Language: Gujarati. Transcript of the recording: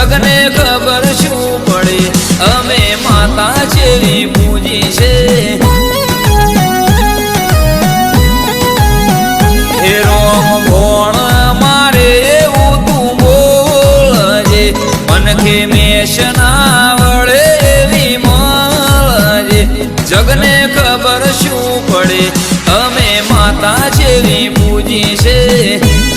જગને ખબર શું પડે? અમે માતા જેવી પૂજી છે. મનથી મેષ ના વળે એવી મળે જગને ખબર શું પડે? અમે માતા જેવી પૂજી છે.